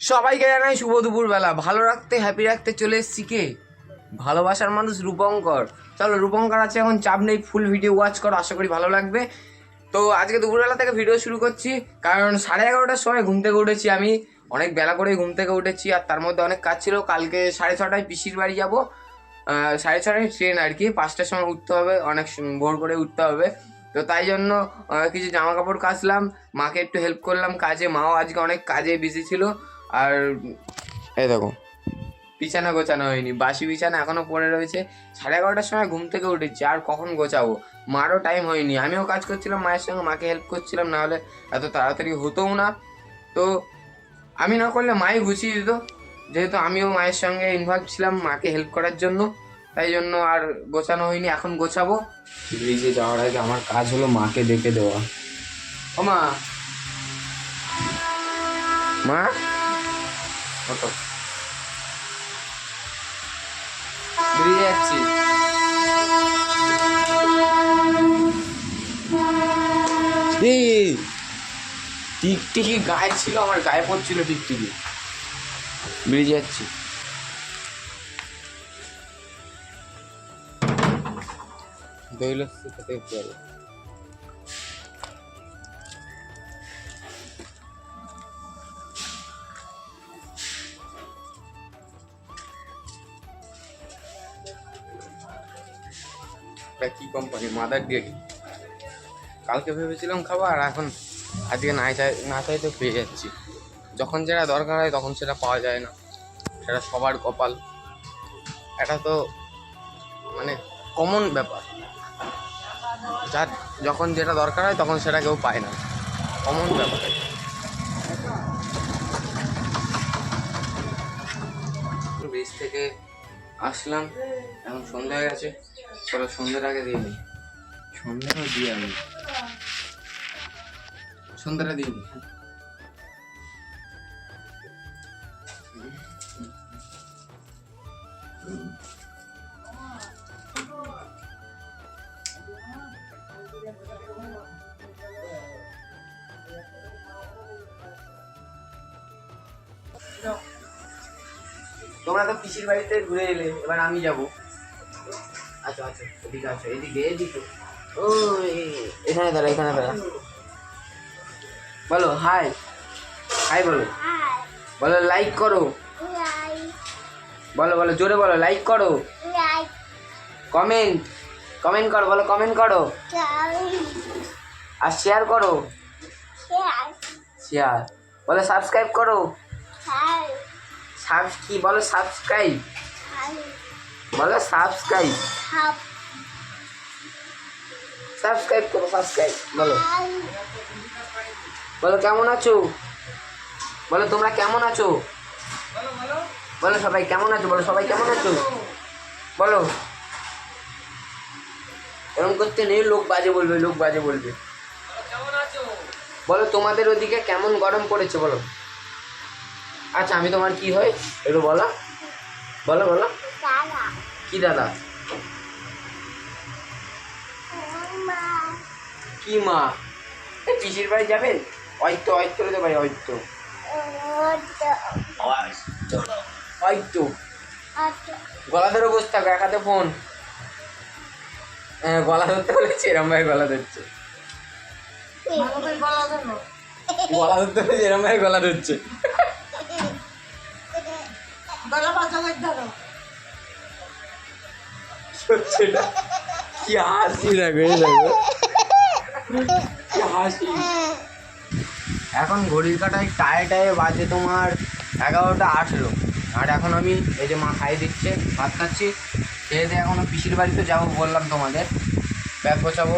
সবাইকে জানাই শুভ দুপুর বেলা ভালো রাখতে হ্যাপি রাখতে চলে এসছি কে? ভালোবাসার মানুষ রূপঙ্কর। চলো, রূপঙ্কর আছে, এখন চাপ নেই ফুল ভিডিও ওয়াচ করো, আশা করি ভালো লাগবে। তো আজকে দুপুরবেলা থেকে ভিডিও শুরু করছি, কারণ সাড়ে এগারোটার সময় ঘুম থেকে উঠেছি আমি। অনেক বেলা করে ঘুম থেকে উঠেছি, আর তার মধ্যে অনেক কাজ ছিল। কালকে সাড়ে ছটায় পিসির বাড়ি যাব। সাড়ে ছটায় ট্রেন আর কি, পাঁচটার সময় উঠতে হবে, অনেক ভোর করে উঠতে হবে। তো তাই জন্য কিছু জামা কাপড় কাচলাম, মাকে একটু হেল্প করলাম কাজে, মাও আজকে অনেক কাজে বিজি ছিল। আর এই দেখো। বিছানা গোছানো হয়নি। বাসি বিছানা এখনও পড়ে রয়েছে। সাড়ে এগারোটার সময় ঘুম থেকে উঠেছি আর কখন গোছাবো? মারও টাইম হয়নি। আমিও কাজ করছিলাম মায়ের সঙ্গে মাকে হেল্প করছিলাম না হলে এত তাড়াতাড়ি হতোও না। তো আমি না করলে মাই গুছিয়ে দিত। যেহেতু আমিও মায়ের সঙ্গে ইনভলভ ছিলাম মাকে হেল্প করার জন্য তাই জন্য আর গোছানো হয়নি। এখন গোছাবো। ব্রিজে যাওয়ার আগে আমার কাজ হলো মাকে ডেকে দেওয়া। ও মা। মা? এই টিকটিকি গায়ে ছিল আমার গায়ে পড়ছিল টিকটিকি। ব্রিজে যাচ্ছি। লস্যি খেতে মাদার ডেয়ারি কালকে ভেবেছিলাম খাব, আর এখন আজকে না চাই না চাইতে পেয়ে যাচ্ছি। যখন যেটা দরকার হয় তখন সেটা পাওয়া যায় না। সেটা সবার কপাল। এটা তো মানে কমন ব্যাপার। যার যখন যেটা দরকার হয় তখন সেটা কেউ পায় না। কমন ব্যাপার। ব্রিজ থেকে আসলাম। এখন সন্ধ্যা হয়ে গেছে। চলো সন্ধ্যের আগে দিয়ে দিই। সন্ধ্যাটা দিয়ে আমি সন্ধ্যাটা দিয়ে। তোমরা তো পিসির বাড়িতে ঘুরে এলে, এবার আমি যাব। আচ্ছা আচ্ছা এদিকে আচ্ছা এদিকে এদিকে। এখানে দাঁড়া এখানে দাঁড়া। বলো হাই হাই বলো। বলো লাইক করো। বলো বলো, জোরে বলো লাইক করো। কমেন্ট কমেন্ট করো, বলো কমেন্ট করো। আর শেয়ার করো। শেয়ার বলো সাবস্ক্রাইব করো। সাব কি বলো সাবস্ক্রাইব বলো সাবস্ক্রাইব সাবস্ক্রাইব করো সাবস্ক্রাইব বলো। বলো কেমন আছো? বলো তোমরা কেমন আছো? বলো সবাই কেমন আছো? বলো সবাই কেমন আছো? বলো। এরকম করতে নেই লোক বাজে বলবে লোক বাজে বলবে। বলো তোমাদের ওদিকে কেমন গরম পড়েছে বলো। আচ্ছা আমি তোমার কি হয় একটু বলো। বলো বলো। কি দাদা? কি মা? পিসির বাড়ি যাবেন? অয়ত্ত অয়ত্ত রে ভাই অয়ত্ত অয়ত্ত গলা ধরে বসে থাকো এক হাতে ফোন হ্যাঁ গলা ধরতে বলেছি এরম ভাই গলা ধরছে। গলা ধরতে বলেছি এরম ভাই গলা ধরছে। কি হাসি দেখো এই দেখো। এখন ঘড়ির কাটায় টায়ে টায়ে বাজে তোমার এগারোটা আঠেরো। আর এখন আমি এই যে মা খাই দিচ্ছে, ভাত খাচ্ছি, খেয়ে দিয়ে এখনও পিসির বাড়িতে যাব বললাম তোমাদের। ব্যাগ গোছাবো,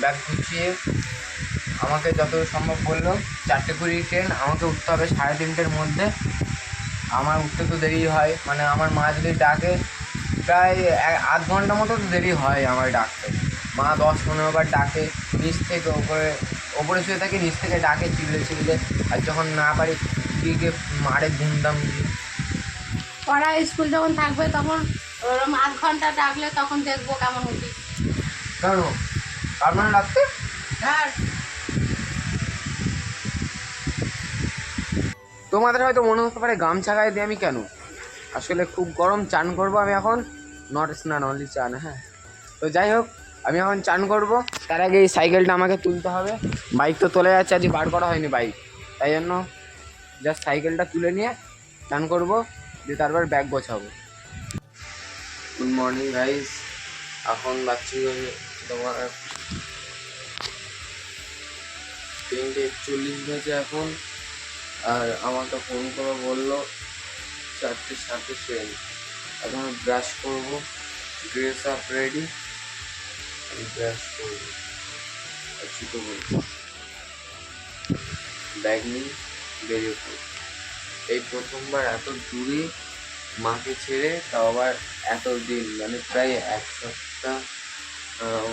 ব্যাগ গুছিয়ে আমাকে যত সম্ভব বলল, চারটে কুড়ি ট্রেন, আমাকে উঠতে হবে সাড়ে তিনটের মধ্যে। আমার উঠতে তো দেরি হয় মানে আমার মা যদি ডাকে, প্রায় আধ ঘণ্টা মতো তো দেরি হয় আমার ডাকতে। মা দশ পনেরো বার ডাকে নিচ থেকে ওপরে ওপরে শুয়ে থাকি নিচ থেকে ডাকে চিল্লে চিল্লে আর যখন না পারি দিকে মারে ধুমধাম পড়া স্কুল যখন থাকবে তখন ওরকম আধ ঘণ্টা ডাকলে তখন দেখব কেমন উঠিস কেন? মানে ডাকতে? আর তোমাদের হয়তো মনে হতে পারে গামছা গায়ে দিয়ে আমি কেন? আসলে খুব গরম চান করব আমি এখন। নট স্নান অনলি চান হ্যাঁ। তো যাই হোক আমি এখন চান করব। তার আগে এই সাইকেলটা আমাকে তুলতে হবে। বাইক তো তোলা যাচ্ছে, আজকে বার করা হয়নি বাইক। তাই জন্য জাস্ট সাইকেলটা তুলে নিয়ে চান করব, দিয়ে তারপর ব্যাগ গোছাবো। গুড মর্নিং গাইস এখন বাচ্চি তোমার তিনটে একচল্লিশ বাজে এখন। আর আমাকে ফোন করে বলল চারটে সাথে ট্রেন এখন ব্রাশ করব ড্রেস আপ রেডি আমি ব্রাশ করব আর বলব ব্যাগ নিয়ে বেরিয়ে পড়ব এই প্রথমবার এত দূরে মাকে ছেড়ে, তাও আবার এত দিন মানে প্রায় এক সপ্তাহ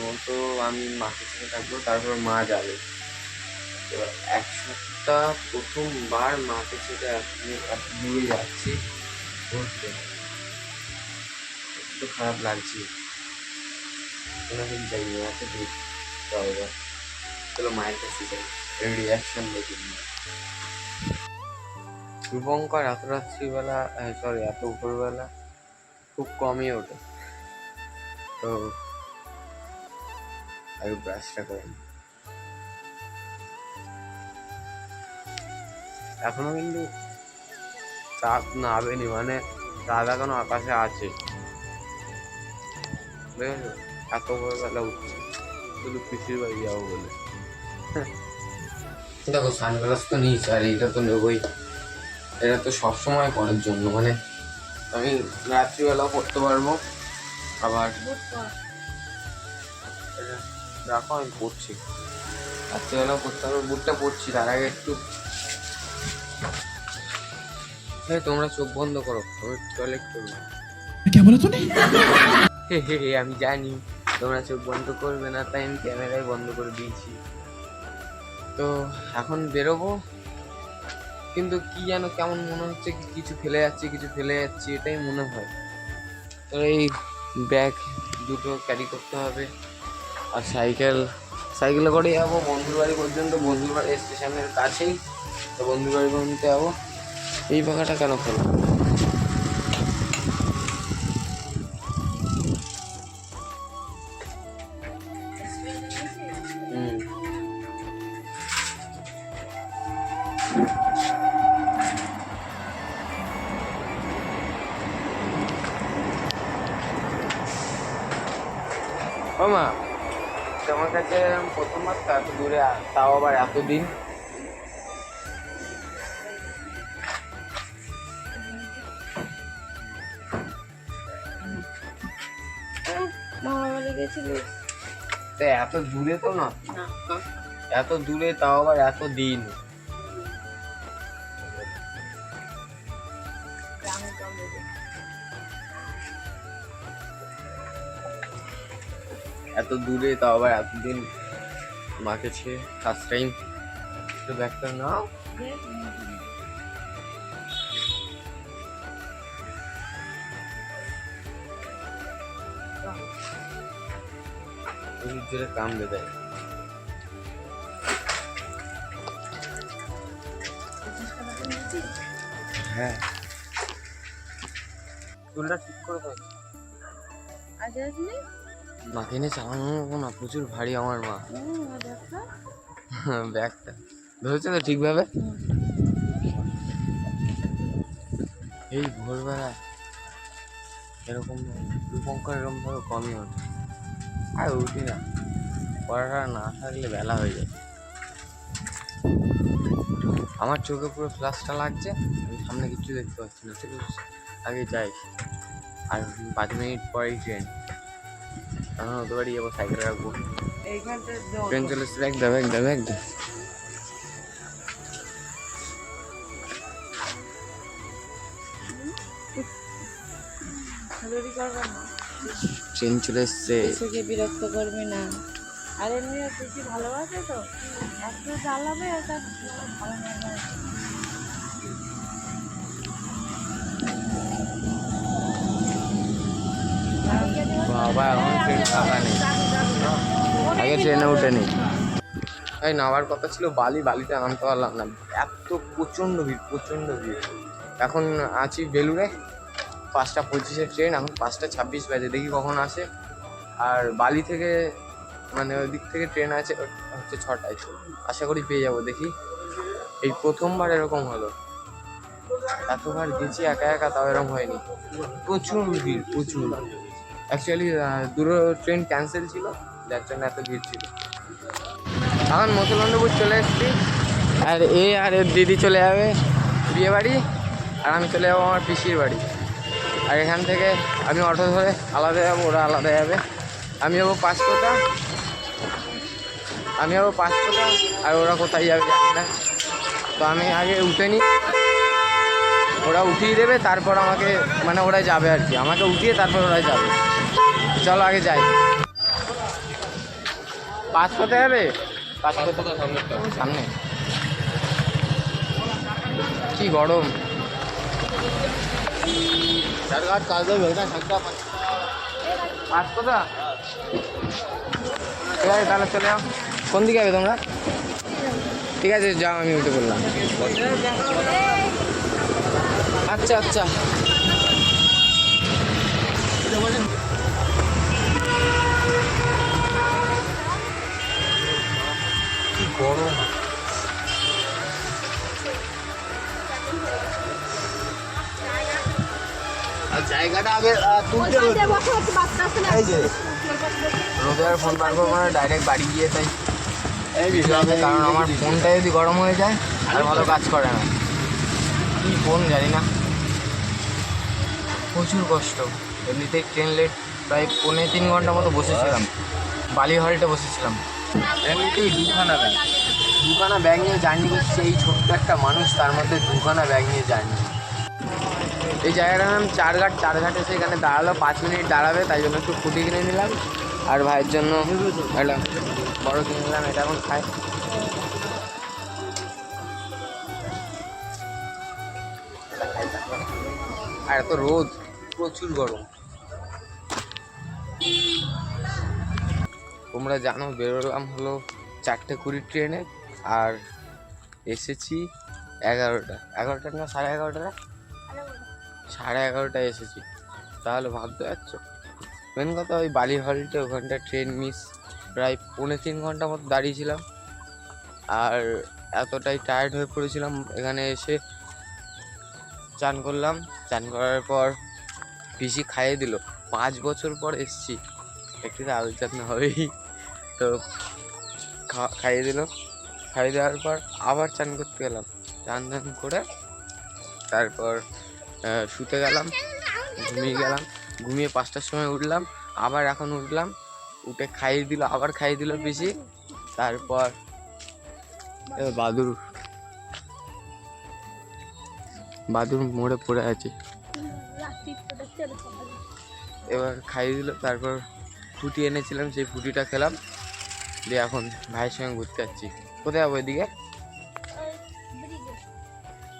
মতো আমি মাকে ছেড়ে থাকব, তারপর মা যাবে। তো এক সপ্তাহ প্রথমবার মাকে ছেড়ে আপনি এত দূরে যাচ্ছি ঘুরতে একটু খারাপ লাগছে। চলো মায়ের কাছে যাই। রিয়াকশন দেখি। শুভঙ্কর এত রাত্রিবেলা সরি এত উপরবেলা খুব কমই ওঠে। তো আগে ব্রাশটা করে এখনও কিন্তু চাপ নামেনি মানে চাঁদ এখনও আকাশে আছে। বুঝেছ? এত সকালবেলা উঠছি। শুধু পিসির বাড়ি যাব বলে। দেখো সানগ্লাস তো নিয়েছি আর এইটা তো নেবই। এটা তো সবসময় করার জন্য মানে আমি রাত্রিবেলাও পড়তে পারব আবার দেখো আমি পড়ছি। রাত্রিবেলাও পড়তে পারব বুটটা পড়ছি তার আগে একটু হ্যাঁ তোমরা চোখ বন্ধ করো আমি টয়লেট করব। কে বলো তুমি আমি জানি। তোমরা চোখ বন্ধ করবে না, তাই আমি ক্যামেরাই বন্ধ করে দিয়েছি। তো এখন বেরোবো। কিন্তু কি যেন কেমন মনে হচ্ছে কিছু ফেলে যাচ্ছে, কিছু ফেলে যাচ্ছে, এটাই মনে হয়। তো এই ব্যাগ দুটো ক্যারি করতে হবে। আর সাইকেল, সাইকেলে করে যাব। বন্ধুর বাড়ি পর্যন্ত বন্ধুর বাড়ি স্টেশনের কাছেই। তো বন্ধুর বাড়ি পর্যন্ত যাব। এই পাখাটা কেন খোলা ও মা? তোমার কাছে তো এত দূরে তাও আবার এতদিন। মামা এত দূরে তো না? এত দূরে তাও আবার এত দিন এত দূরে, তাও আবার এতদিন মাকে ছেড়ে ফার্স্ট টাইম একটু ব্যাগটা নাও জোরে কামড়ে দেয়। হ্যাঁ। চুলটা ঠিক করে দাও। আজ আসলি মাকে নিয়ে চালানো না প্রচুর ভারী আমার মা। ব্যাগটা। ধরেছে তো ঠিকভাবে? এই ভোরবেলা এরকম রূপঙ্কর এরকম ভাবে কমই ওঠে আর উঠি না। পড়াটা না থাকলে বেলা হয়ে যায়। আমার চোখে পুরো ফ্লাশটা লাগছে, আমি সামনে কিছু দেখতে পাচ্ছি না। আছে, আগে যাই। আর পাঁচ মিনিট পরেই ট্রেন এখন ওদের বাড়ি যাব সাইকেল রাখব। ট্রেন চলে এসছে একদম একদম একদম। ট্রেন চলে এসছে। বিরক্ত করবি না। আর এমনি পিসি ভালোবাসে তো? একটু জ্বালাবে আর তার ভালো লাগবে বাবা এখন ট্রেন আগে ট্রেনে উঠে নি এই নামার কথা ছিল বালি বালিতে নামতে পারলাম না। এত প্রচণ্ড ভিড় প্রচণ্ড ভিড়। এখন আছি বেলুড়ে পাঁচটা পঁচিশের ট্রেন এখন পাঁচটা ছাব্বিশ বাজে দেখি কখন আসে। আর বালি থেকে মানে ওই দিক থেকে ট্রেন আছে হচ্ছে ছটায়। আশা করি পেয়ে যাব দেখি। এই প্রথমবার এরকম হলো। এতবার গেছি একা একা তাও এরকম হয়নি। প্রচুর ভিড় প্রচুর। অ্যাকচুয়ালি দুটো ট্রেন ক্যান্সেল ছিল। যার জন্য এত ভিড় ছিল। এখন মুসলমানপুর চলে এসেছি। আর এ আর এর দিদি চলে যাবে বিয়ে বাড়ি আর আমি চলে যাব আমার পিসির বাড়ি। আর এখান থেকে আমি অটো ধরে আলাদা যাব, ওরা আলাদা যাবে। আমি যাব পাঁচকোটা আমি যাব পাঁচকোটা আর ওরা কোথায় যাবে জানি না। তো আমি আগে উঠে নিই। ওরা উঠিয়ে দেবে, তারপর আমাকে মানে ওরা যাবে আর কি। আমাকে উঠিয়ে তারপর ওরা যাবে। চলো আগে যাই। পাঁচ কোথায় যাবে পাঁচ কোথায় সামনে। কি গরম। পাঁচ কোথা? ঠিক আছে, তাহলে চলে যাও। কোন দিকে যাবে তোমরা? ঠিক আছে, যাও, আমি উঠে বললাম। আচ্ছা আচ্ছা। গরম আর জায়গাটা আগে তুলতে এই যে। রোদে ফোন বার করব না ডাইরেক্ট বাড়ি গিয়ে তাই। বিষয় হবে কারণ আমার ফোনটা যদি গরম হয়ে যায় আর ভালো কাজ করে না। কি ফোন জানি না। প্রচুর কষ্ট। এমনিতেই ট্রেন লেট প্রায় পৌনে তিন ঘণ্টা মতো বসেছিলাম। বালি হলটে বসেছিলাম। এমনিতেই দুখানা ব্যাগ দুখানা ব্যাগ নিয়ে জার্নি করছে এই ছোট্ট একটা মানুষ, তার মধ্যে দুখানা ব্যাগ নিয়ে জার্নি এই জায়গাটার নাম চারঘাট চারঘাট এসে এখানে দাঁড়াল, পাঁচ মিনিট দাঁড়াবে, তাই জন্য একটু ফুটি কিনে নিলাম। আর ভাইয়ের জন্য একটা বড় কিনে নিলাম, এটা এখন খাই আর এত রোদ, প্রচুর গরম। তোমরা জানো, বেরোলাম হলো চারটে কুড়ি ট্রেনে আর এসেছি এগারোটা। এগারোটা না, সাড়ে এগারোটা সাড়ে এগারোটায় এসেছি। তাহলে ভাবতে পারছ? মেন কথা ওই বালি হলটে ওখানটা ট্রেন মিস প্রায় পৌনে তিন ঘণ্টা মতো দাঁড়িয়েছিলাম। আর এতটাই টায়ার্ড হয়ে পড়েছিলাম। এখানে এসে চান করলাম। চান করার পর পিসি খাইয়ে দিল। পাঁচ বছর পর এসছি। একটু তো যত্ন হবেই তো খাইয়ে দিল। খাইয়ে দেওয়ার পর আবার চান করতে গেলাম। চান টান করে তারপর শুতে গেলাম, ঘুমিয়ে গেলাম, ঘুমিয়ে পাঁচটার সময় উঠলাম, আবার এখন উঠলাম, উঠে খাইয়ে দিল, আবার খাইয়ে দিল পিসি। তারপর বাদুর। বাদুর মোড়ে পড়ে আছে। এবার খাইয়ে দিল, তারপর ফুটি এনেছিলাম, সেই ফুটিটা খেলাম। দিয়ে এখন ভাইয়ের সঙ্গে ঘুরতে যাচ্ছি। কোথায় যাব এদিকে?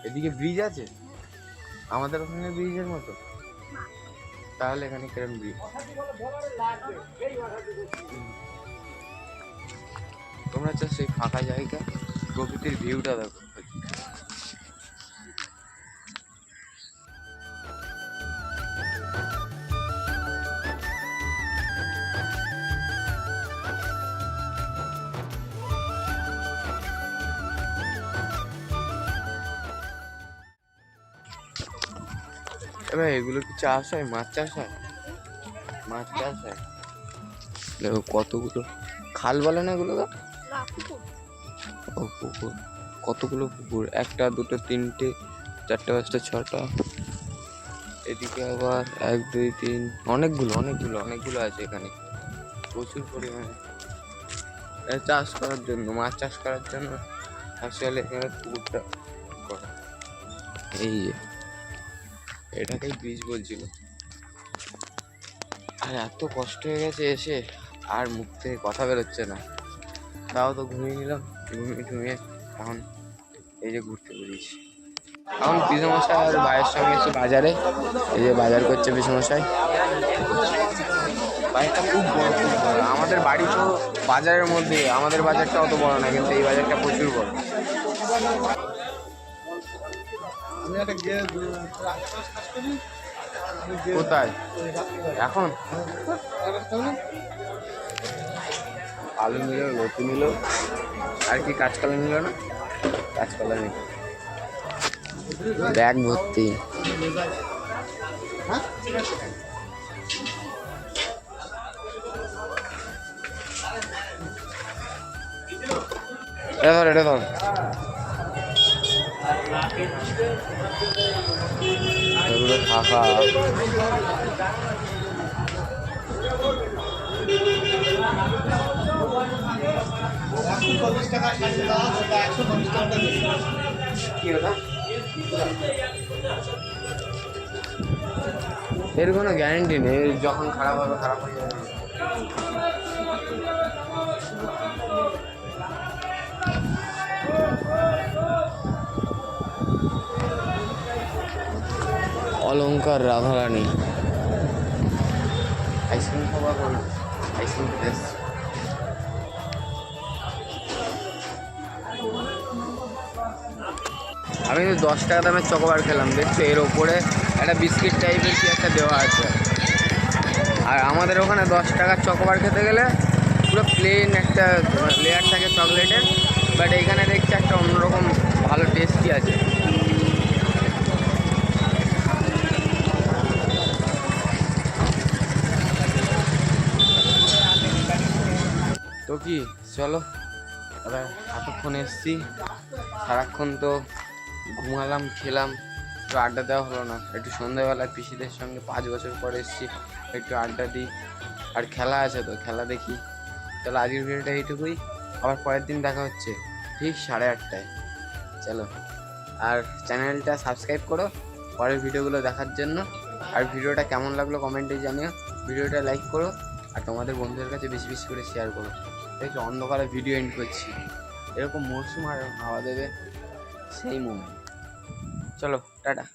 এদিকে ব্রিজ আছে? আমাদের ওখানে ব্রিজের মতো? তাহলে এখানে কিরম ব্রিজ তোমরা চাচ্ছ সেই ফাঁকা জায়গা, প্রকৃতির ভিউটা দেখো। এবার এগুলো কি চাষ হয়? মাছ চাষ হয়? মাছ চাষ হয়? দেখো কতগুলো খাল বলে না এগুলো ও পুকুর। কতগুলো পুকুর? একটা, দুটো, তিনটে, চারটে, পাঁচটা, ছটা। এদিকে আবার এক, দুই, তিন, অনেকগুলো অনেকগুলো অনেকগুলো আছে এখানে। প্রচুর পরিমাণে। চাষ করার জন্য, মাছ চাষ করার জন্য। আসলে এখানে পুকুরটা করা। এই এটাকেই ব্রিজ বলছিল। আর এত কষ্ট হয়ে গেছে এসে, আর মুখ থেকে কথা বেরোচ্ছে না। তাও তো ঘুমিয়ে নিলাম, ঘুমিয়ে ঘুমিয়ে এখন এই যে ঘুরতে বেরিয়েছি। এখন পিসমশাই আর ভাইয়ের সঙ্গে এসে বাজারে, এই যে বাজার করছে পিসমশাই বাজারটা খুব বড় খুব বড়। আমাদের বাড়ি তো বাজারের মধ্যে, আমাদের বাজারটা অত বড় না, কিন্তু এই বাজারটা প্রচুর বড়। আমি একটা গিয়ে কোথায়? এখন? আলু নিল লতি নিল। আর কি কাঁচকলা নিল না? কাঁচকলা নিল ব্যাগ ভর্তি। এটা ধর এটা ধর। কি ওটা? এর কোনো গ্যারেন্টি নেই যখন খারাপ হবে খারাপ হয়ে যাবে। অলঙ্কার রাধারানী। আইসক্রিম আমি কিন্তু দশ টাকা দামের চকোবার খেলাম, দেখছ? এর ওপরে একটা বিস্কিট টাইপের কি একটা দেওয়া আছে। আর আমাদের ওখানে দশ টাকার চকোবার খেতে গেলে পুরো প্লেন একটা লেয়ার থাকে চকলেটের বাট এইখানে দেখছি একটা অন্যরকম ভালো টেস্টি আছে। তো কি? চলো, এবার এতক্ষণ এসছি। সারাক্ষণ তো ঘুমালাম, খেলাম, একটু আড্ডা দেওয়া হলো না। একটু সন্ধ্যাবেলা পিসিদের সঙ্গে পাঁচ বছর পরে এসছি, একটু আড্ডা দিই। আর খেলা আছে তো, খেলা দেখি। তাহলে আজকের ভিডিওটা এইটুকুই। আবার পরের দিন দেখা হচ্ছে ঠিক সাড়ে আটটায়। চলো, আর চ্যানেলটা সাবস্ক্রাইব করো পরের ভিডিওগুলো দেখার জন্য। আর ভিডিওটা কেমন লাগল কমেন্টে জানিও। ভিডিওটা লাইক করো আর তোমাদের বন্ধুদের কাছে বেশি বেশি করে শেয়ার করো। দেখো অন্ধকারে ভিডিও এন্ড করছি। এরকম মরশুম আর হাওয়া দেবে সেই মুভমেন্ট চলো টাটা।